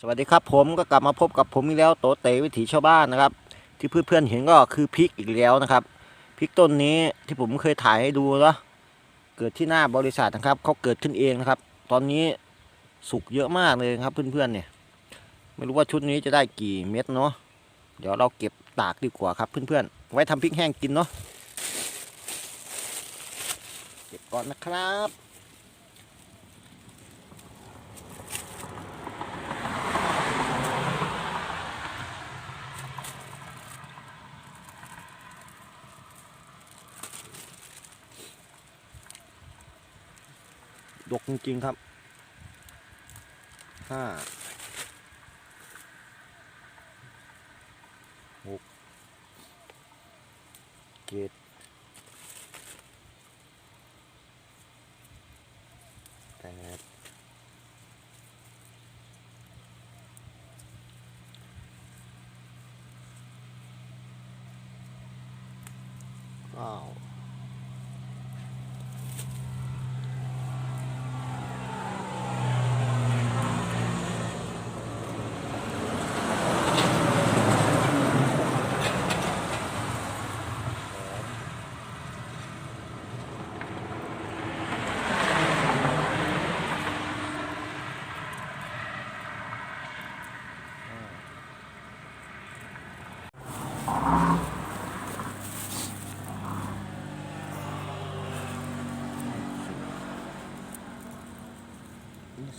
สวัสดีครับผมก็กลับมาพบกับผมอีกแล้วโตเตวิถีชาวบ้านนะครับ ที่เพื่อนๆเห็นก็คือพริกอีกแล้วนะครับพริกต้นนี้ที่ผมเคยถ่ายให้ดูเนาะเกิดที่หน้าบริษัทนะครับเขาเกิดขึ้นเองนะครับ ตอนนี้สุกเยอะมากเลยครับเพื่อนๆเนี่ย ไม่รู้ว่าชุดนี้จะได้กี่เม็ดเนาะเดี๋ยวเราเก็บตากดีกว่าครับเพื่อนๆไว้ทำพริกแห้งกินเนาะเก็บก่อนนะครับ ดกจริงๆครับห้าหกเจ็ดแปดเก้า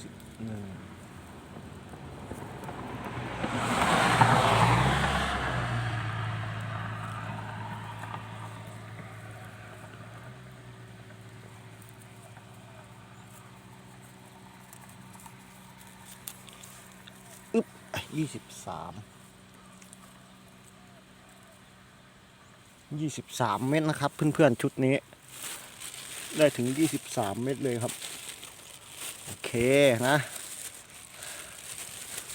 สิบหนึ่งอึ๊บยี่สิบสามยี่สิบสามเม็ดนะครับ เพื่อนๆชุดนี้ ได้ถึงยี่สิบสามเม็ดเลยครับ เคนะ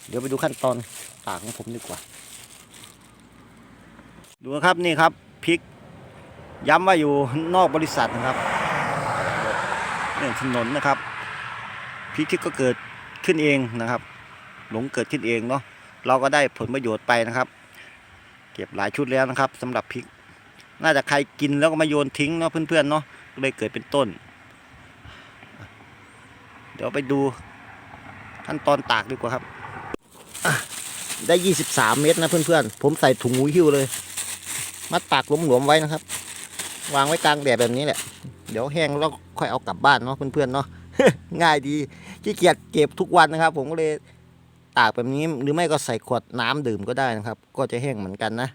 เดี๋ยวไปดูขั้นตอนตากของผมดีกว่า ดูครับนี่ครับพริก ย้ำว่าอยู่นอกบริษัทนะครับเนี่ยถนนนะครับพริกที่ก็เกิดขึ้นเองนะครับ หลงเกิดขึ้นเองเนาะเราก็ได้ผลประโยชน์ไปนะครับ เก็บหลายชุดแล้วนะครับสำหรับพริก น่าจะใครกินแล้วก็มาโยนทิ้งเนาะเพื่อนๆเนาะเลยเกิดเป็นต้น เดี๋ยวไปดูขั้นตอนตากดีกว่าครับอะได้ 23 เมตรนะเพื่อนๆ ผมใส่ถุงหูหิ้วเลย มัดตากหลวมๆไว้นะครับ วางไว้กลางแดดแบบนี้แหละ เดี๋ยวแห้งแล้วค่อยเอากลับบ้านเนาะเพื่อนๆเนาะ ง่ายดีขี้เกียจเก็บทุกวันนะครับ ผมก็เลยตากแบบนี้หรือไม่ก็ใส่ขวดน้ำดื่มก็ได้นะครับ ก็จะแห้งเหมือนกันนะ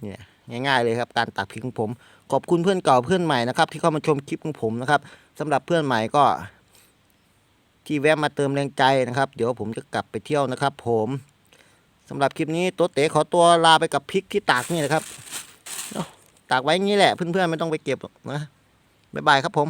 เนี่ยง่ายๆเลยครับ การตากพริกของผม ขอบคุณเพื่อนเก่าเพื่อนใหม่นะครับ ที่เข้ามาชมคลิปของผมนะครับสำหรับเพื่อนใหม่ก็ ที่แวะมาเติมแรงใจนะครับ เดี๋ยวผมจะกลับไปเที่ยวนะครับผมสำหรับคลิปนี้ตัวเต๋ขอตัวลาไปกับพริกที่ตากนี่นะครับตากไว้งี้แหละเพื่อนๆไม่ต้องไปเก็บนะบ๊ายบายครับผม